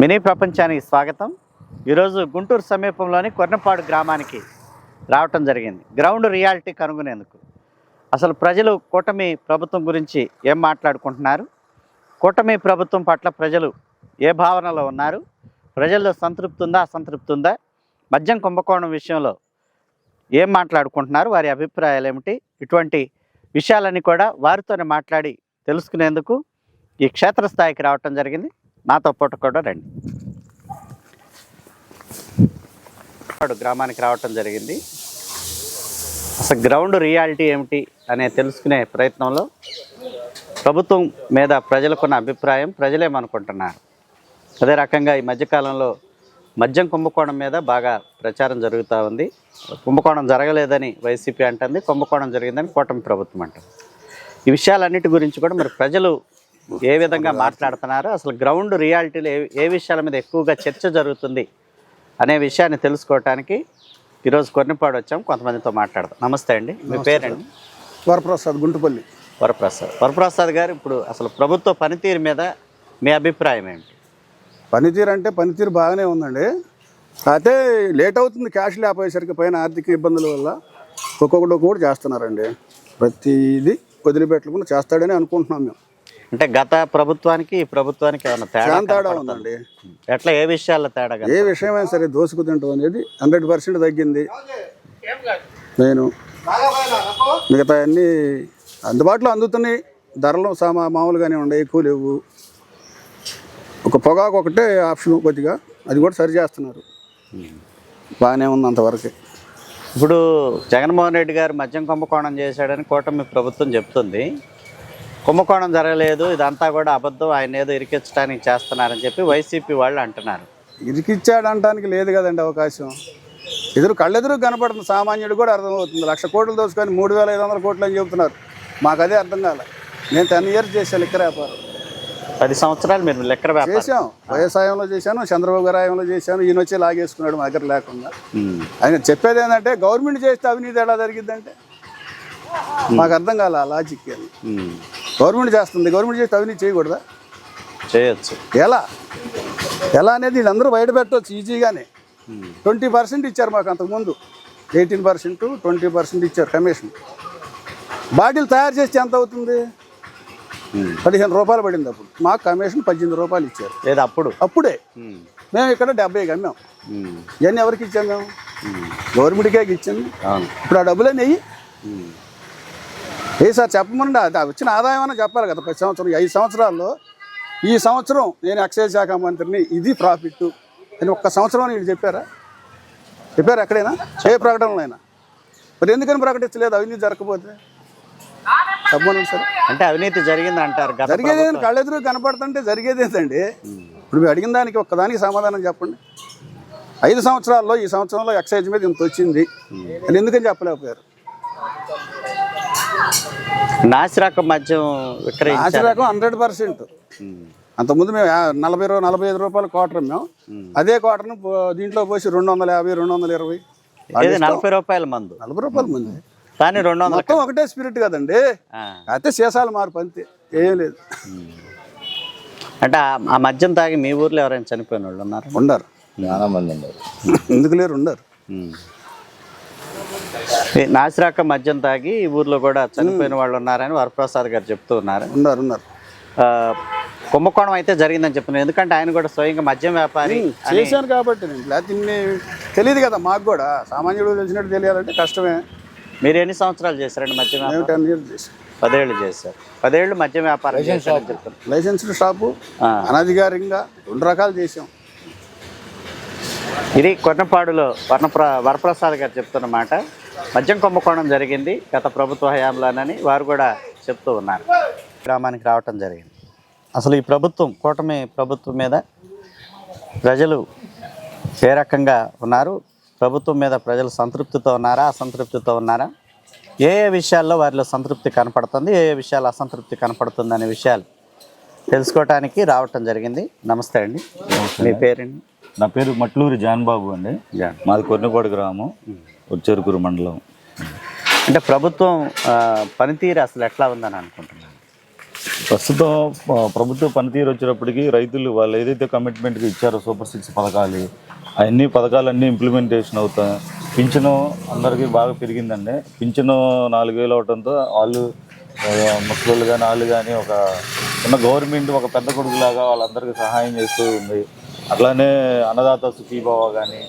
Mini ప్రపంచానికి స్వాగతం. ఈరోజు గుంటూరు సమీపంలోని కొర్నపాడు గ్రామానికి రావటం జరిగింది. గ్రౌండ్ రియాలిటీ కనుగొనేందుకు. అసలు ప్రజలు కూటమి ప్రభుత్వం గురించి ఏం మాట్లాడుకుంటున్నారు? కూటమి ప్రభుత్వం పట్ల ప్రజలు ఏ భావనలో ఉన్నారు? ప్రజల్లో సంతృప్తి ఉందా అసంతృప్తి ఉందా? మద్యం కుంభకోణం విషయంలో ఏం మాట్లాడుకుంటున్నారు? వారి అభిప్రాయాలు ఏమిటి? ఇటువంటి విషయాలన్నీ కూడా వారితోనే మాట్లాడి తెలుసుకునేందుకు ఈ క్షేత్రస్థాయికి రావటం జరిగింది. నాతో పాటు కూడా రండి. గ్రామానికి రావటం జరిగింది. అసలు గ్రౌండ్ రియాలిటీ ఏమిటి అనే తెలుసుకునే ప్రయత్నంలో ప్రభుత్వం మీద ప్రజలకున్న అభిప్రాయం ప్రజలేమనుకుంటున్నారు. అదే రకంగా ఈ మధ్యకాలంలో మద్యం కుంభకోణం మీద బాగా ప్రచారం జరుగుతూ ఉంది. కుంభకోణం జరగలేదని వైసీపీ అంటుంది కుంభకోణం జరిగిందని కూటమి ప్రభుత్వం అంటుంది. ఈ విషయాలన్నిటి గురించి కూడా మరి ప్రజలు ఏ విధంగా మాట్లాడుతున్నారు? అసలు గ్రౌండ్ రియాలిటీలో ఏ ఏ విషయాల మీద ఎక్కువగా చర్చ జరుగుతుంది అనే విషయాన్ని తెలుసుకోవటానికి ఈరోజు కొన్నిపాడు వచ్చాం. కొంతమందితో మాట్లాడదాం. నమస్తే అండి. మీ పేరండి? వరప్రసాద్ గుంటుపల్లి. వరప్రసాద్. వరప్రసాద్ గారు ఇప్పుడు అసలు ప్రభుత్వ పనితీరు మీద మీ అభిప్రాయం ఏంటి పనితీరు అంటే పనితీరు బాగానే ఉందండి. అయితే లేట్ అవుతుంది క్యాష్ లేకపోయేసరికి పైన ఆర్థిక ఇబ్బందుల వల్ల ఒక్కొక్కటి కూడా చేస్తున్నారండి. ప్రతిదీ వదిలిపెట్టకుండా చేస్తాడని అనుకుంటున్నాం మేము. అంటే గత ప్రభుత్వానికి ఈ ప్రభుత్వానికి ఏమైనా తేడా చాలా తేడా కనపడుతుందా? ఉందండి. ఎట్లా ఏ విషయాల్లో తేడా కనపడుతుంది? ఏ విషయమైనా సరే దోసుకు తింటాం అనేది హండ్రెడ్ పర్సెంట్ తగ్గింది. నేను మిగతా అన్నీ అందుబాటులో అందుతున్నాయి. ధరలు సామా మామూలుగానే ఉండే ఎక్కువ లేవు. ఒక పొగాకు ఒకటే ఆప్షన్ కొద్దిగా అది కూడా సరి చేస్తున్నారు. బాగానే ఉంది అంతవరకు. ఇప్పుడు జగన్మోహన్ రెడ్డి గారు మద్యం కుంభకోణం చేశాడని కూటమి ప్రభుత్వం చెప్తుంది. కుంభకోణం జరగలేదు ఇదంతా కూడా అబద్ధం. ఆయన ఏదో ఇరికించడానికి చేస్తున్నారని చెప్పి వైసీపీ వాళ్ళు అంటున్నారు. ఇరికిచ్చాడు అనడానికి లేదు కదండి అవకాశం. ఎదురు కళ్ళెదురు కనపడుతుంది సామాన్యుడు కూడా అర్థమవుతుంది. లక్ష కోట్లు దోసుకొని మూడు వేల ఐదు వందల కోట్లు అని చెబుతున్నారు. మాకు అదే అర్థం కాలే. నేను టెన్ ఇయర్స్ చేశాను లెక్క వ్యాపారం. పది సంవత్సరాలు మీరు లెక్కర వ్యాపారం. చేశాం. వ్యవసాయంలో చేశాను చంద్రబాబు గారి హయాంలో చేశాను. ఈయన వచ్చి లాగేసుకున్నాడు మా దగ్గర లేకుండా. ఆయన చెప్పేది ఏంటంటే గవర్నమెంట్ చేస్తే అవినీతి ఎలా జరిగిద్దంటే? మాకు అర్థం కాలే లాజిక్. గవర్నమెంట్ చేస్తుంది. గవర్నమెంట్ చేస్తే అవినీతి చేయకూడదా? చేయొచ్చు. ఎలా? ఎలా అనేది వీళ్ళందరూ బయట పెట్టవచ్చు ఈజీగానే. ట్వంటీ పర్సెంట్ ఇచ్చారు మాకు అంతకుముందు. ఎయిటీన్ పర్సెంట్ ట్వంటీ పర్సెంట్ ఇచ్చారు కమిషన్. బాటిల్ తయారు చేస్తే ఎంత అవుతుంది. పదిహేను రూపాయలు పడింది అప్పుడు. మాకు కమిషన్ పద్దెనిమిది రూపాయలు ఇచ్చారు. లేదు అప్పుడు. అప్పుడే. మేము ఇక్కడ డెబ్బైకి అమ్మాం. ఇవన్నీ ఎవరికి ఇచ్చాం మేము. గవర్నమెంట్కే ఇచ్చాము ఇప్పుడు ఆ డబ్బులన్నీ. ఏ సార్ చెప్పమనండి? అది వచ్చిన ఆదాయం అన్న చెప్పాలి కదా ప్రతి సంవత్సరం. ఐదు సంవత్సరాల్లో ఈ సంవత్సరం నేను ఎక్సైజ్ శాఖ మంత్రిని ఇది ప్రాఫిట్ అని ఒక్క సంవత్సరం అని వీళ్ళు చెప్పారా? చెప్పారు ఎక్కడైనా? ఏ ప్రకటనలైనా మరి ఎందుకని ప్రకటించలేదు? అవినీతి జరగకపోతే? చెప్పమనండి సార్. అంటే అవినీతి జరిగింది అంటారు జరిగేది? కళ్ళెదురు కనపడుతుంటే జరిగేది ఏంటండి? ఇప్పుడు మీరు అడిగిన దానికి ఒక్కదానికి సమాధానం చెప్పండి. ఐదు సంవత్సరాల్లో ఈ సంవత్సరంలో ఎక్సైజ్ మీద ఇంత వచ్చింది అని ఎందుకని చెప్పలేకపోయారు? నాసిరకం మద్యం విక్రయించారు. ఆశ రకం హండ్రెడ్ పర్సెంట్. అంతకుముందు మేము నలభై రూ నలభై ఐదు రూపాయలు క్వార్టర్ మేము. అదే క్వార్టర్ను పో- దీంట్లో పోసి రెండు వందల యాభై రెండు వందల ఇరవై. నలభై రూపాయల మందు? నలభై రూపాయలు ముందు. కానీ రెండు వందల మొత్తం ఒకటే స్పిరిట్ కదండి. అయితే సీసాలు మార్పు అంతే. ఏం లేదు. అంటే ఆ- ఆ మద్యం తాగి మీ ఊర్లో ఎవరైనా చనిపోయిన వాళ్ళు ఉన్నారు? ఉండరు చాలా మంది ఉన్నారు. ఎందుకు లేరు? ఉండరు నాసిరాక మద్యం తాగి ఈ ఊర్లో కూడా చనిపోయిన వాళ్ళు ఉన్నారని వరప్రసాద్ గారు చెప్తూ ఉన్నారు. ఉన్నారు ఉన్నారు. ఆ, కుంభకోణం అయితే జరిగిందని చెప్తున్నారు. ఎందుకంటే ఆయన కూడా స్వయంగా మద్యం వ్యాపారి అని చేశాను కాబట్టి లేకపోతే తెలియదు కదా మాకు కూడా. సామాన్యుడు తెలిసినట్టు తెలియాలంటే కష్టమే. మీరు ఎన్ని సంవత్సరాలు చేశారండి మద్యం వ్యాపారం? పదేళ్ళు చేశారు. పదేళ్ళు మద్యం వ్యాపారం చెప్తున్నారు. Licensed shop. అనధికారికంగా రెండు రకాలు చేసాం ఇది కొన్నపాడులో వర్ణప్ర వరప్రసాద్ గారు చెప్తున్న మాట. మద్యం కుంభకోణం జరిగింది. గత ప్రభుత్వ హయాంలోనని వారు కూడా చెప్తూ ఉన్నారు. గ్రామానికి రావటం జరిగింది. అసలు ఈ ప్రభుత్వం కూటమి ప్రభుత్వం మీద ప్రజలు ఏ రకంగా ఉన్నారు? ప్రభుత్వం మీద ప్రజలు సంతృప్తితో ఉన్నారా అసంతృప్తితో ఉన్నారా? ఏ ఏ విషయాల్లో వారిలో సంతృప్తి కనపడుతుంది ఏ ఏ విషయాలు అసంతృప్తి కనపడుతుంది అనే విషయాలు తెలుసుకోవటానికి రావటం జరిగింది. నమస్తే అండి. మీ పేరండి? నా పేరు మట్లూరి జాన్బాబు అండి. జాన్. మాది కొన్నకోట గ్రామం. ఉచ్చెరుకూరు మండలం. అంటే ప్రభుత్వం పనితీరు అసలు ఎట్లా ఉందని అనుకుంటున్నాను ప్రస్తుతం ప్రభుత్వ పనితీరు వచ్చేటప్పటికి రైతులు వాళ్ళు ఏదైతే కమిట్మెంట్గా ఇచ్చారో సూపర్ సిక్స్ పథకాలు అవన్నీ పథకాలన్నీ ఇంప్లిమెంటేషన్ అవుతాయి పింఛను అందరికీ బాగా పెరిగిందండి. పింఛను నాలుగు వేలు అవడంతో వాళ్ళు ఆ, ముసలోళ్ళు కానీ వాళ్ళు కానీ ఒక చిన్న గవర్నమెంట్ ఒక పెద్ద కొడుకులాగా వాళ్ళందరికీ సహాయం చేస్తూ ఉంది. అట్లానే అన్నదాత సుఖీభావ కానీ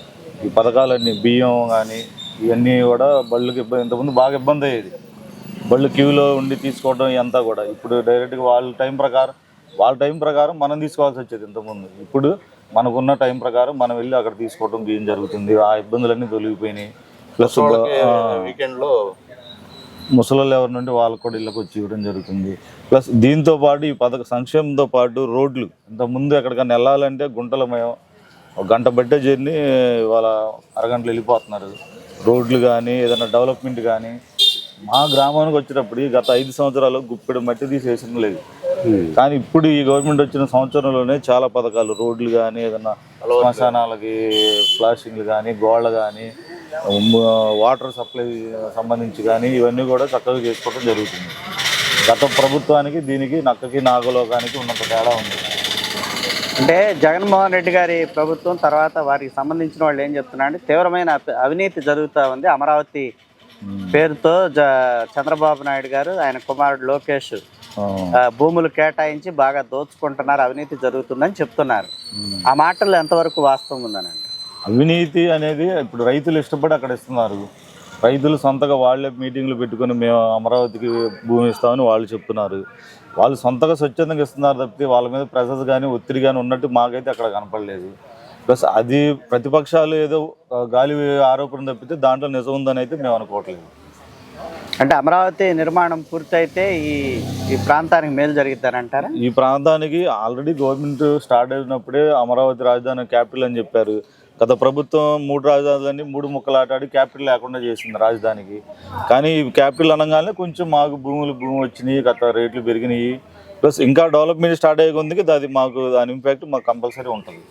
ఈ పథకాలన్నీ బియ్యం కానీ ఇవన్నీ కూడా బళ్ళకి ఇబ్బంది. ఇంతకుముందు బాగా ఇబ్బంది అయ్యేది. బళ్ళు క్యూలో ఉండి తీసుకోవడం ఇదంతా కూడా. ఇప్పుడు డైరెక్ట్గా వాళ్ళ టైం ప్రకారం వాళ్ళ టైం ప్రకారం మనం తీసుకోవాల్సి వచ్చేది ఇంతకుముందు. ఇప్పుడు మనకున్న టైం ప్రకారం మనం వెళ్ళి అక్కడ తీసుకోవడం బియ్యం జరుగుతుంది? ఆ ఇబ్బందులన్నీ తొలగిపోయినాయి. ప్లస్ వీకెండ్లో ముసలోళ్ళు ఎవరి నుండి వాళ్ళకు కూడా ఇళ్ళకి వచ్చి ఇవ్వడం జరుగుతుంది. ప్లస్ దీంతో పాటు ఈ పథక సంక్షేమంతో పాటు రోడ్లు. ఇంత ముందు ఎక్కడికైనా వెళ్ళాలంటే గుంటలమయం ఒక గంట బట్టే జర్నీ వాళ్ళ అరగంటలు వెళ్ళిపోతున్నారు. రోడ్లు కానీ ఏదైనా డెవలప్మెంట్ కానీ మా గ్రామానికి వచ్చేటప్పుడు ఈ గత ఐదు సంవత్సరాలు గుప్పెడు మట్టి తీసేసిన లేదు. కానీ ఇప్పుడు ఈ గవర్నమెంట్ వచ్చిన సంవత్సరంలోనే చాలా పథకాలు రోడ్లు కానీ ఏదైనా శ్మశానాలకి ప్లాస్టింగ్లు కానీ గోళ్ళ కానీ వాటర్ సప్లై సంబంధించి కానీ ఇవన్నీ కూడా చక్కగా చేసుకోవడం జరుగుతుంది. గత ప్రభుత్వానికి దీనికి నక్కకి నాగలోకానికి ఉన్నంత తేడా ఉంది. అంటే జగన్మోహన్ రెడ్డి గారి ప్రభుత్వం తర్వాత వారికి సంబంధించిన వాళ్ళు ఏం చెప్తున్నారంటే తీవ్రమైన అవినీతి జరుగుతూ ఉంది అమరావతి పేరుతో చంద్రబాబు నాయుడు గారు ఆయన కుమారుడు లోకేష్ భూములు కేటాయించి బాగా దోచుకుంటున్నారు అవినీతి జరుగుతుందని చెప్తున్నారు. ఆ మాటల్లో ఎంతవరకు వాస్తవం ఉందనండి? అవినీతి అనేది ఇప్పుడు రైతులు ఇష్టపడి అక్కడ ఇస్తున్నారు. రైతులు సొంతగా వాళ్ళే మీటింగ్లు పెట్టుకొని మేము అమరావతికి భూమి ఇస్తామని వాళ్ళు చెప్తున్నారు. వాళ్ళు సొంతగా స్వచ్ఛందంగా ఇస్తున్నారు తప్పితే వాళ్ళ మీద ప్రెషర్స్ కానీ ఒత్తిడి కానీ ఉన్నట్టు మాకైతే అక్కడ కనపడలేదు. ప్లస్ అది ప్రతిపక్షాలు ఏదో గాలి ఆరోపణ తప్పితే దాంట్లో నిజం ఉందని అయితే మేము అనుకోవట్లేదు. అంటే అమరావతి నిర్మాణం పూర్తయితే ఈ ఈ ప్రాంతానికి మేలు జరుగుతారంటారా? ఈ ప్రాంతానికి ఆల్రెడీ గవర్నమెంట్ స్టార్ట్ అయినప్పుడే అమరావతి రాజధాని క్యాపిటల్ అని చెప్పారు. గత ప్రభుత్వం మూడు రాజధానులన్నీ మూడు ముక్కలు ఆటాడి క్యాపిటల్ లేకుండా చేసింది రాజధానికి. కానీ క్యాపిటల్ అనగానే కొంచెం మాకు భూములు భూమి వచ్చినాయి గత రేట్లు పెరిగినాయి. ప్లస్ ఇంకా డెవలప్మెంట్ స్టార్ట్ అయ్యే అది మాకు దాని ఇంపాక్ట్ మాకు కంపల్సరీ ఉంటుంది.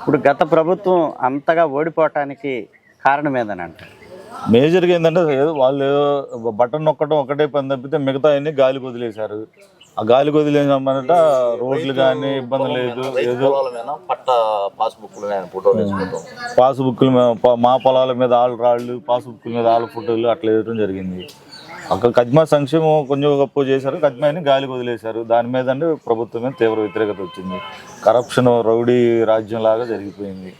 ఇప్పుడు గత ప్రభుత్వం అంతగా ఓడిపోవటానికి కారణం ఏందని మేజర్గా ఏంటంటే ఏదో వాళ్ళు బటన్ నొక్కడం ఒకటే పని తప్పితే మిగతా అన్ని గాలికి వదిలేశారు. ఆ గాలికి వదిలేసామన్నట రోడ్లు కానీ ఇబ్బంది లేదు ఏదో పొలాల మీద పట్ట పాస్బుక్లు ఆయన ఫోటోలు వేసుకుంటాం పాస్బుక్ల మీద ప- మా పొలాల మీద ఆళ్ళు రాళ్ళు పాస్బుక్ల మీద ఆళ్ళ ఫోటోలు అట్లా వేయడం జరిగింది. అక్కడ కద్మా సంక్షేమం కొంచెం గొప్ప చేశారు కద్మాని గాలికి వదిలేశారు. దాని మీద అంటే ప్రభుత్వం మీద తీవ్ర వ్యతిరేకత వచ్చింది. కరప్షన్ రౌడీ రాజ్యం లాగా జరిగిపోయింది.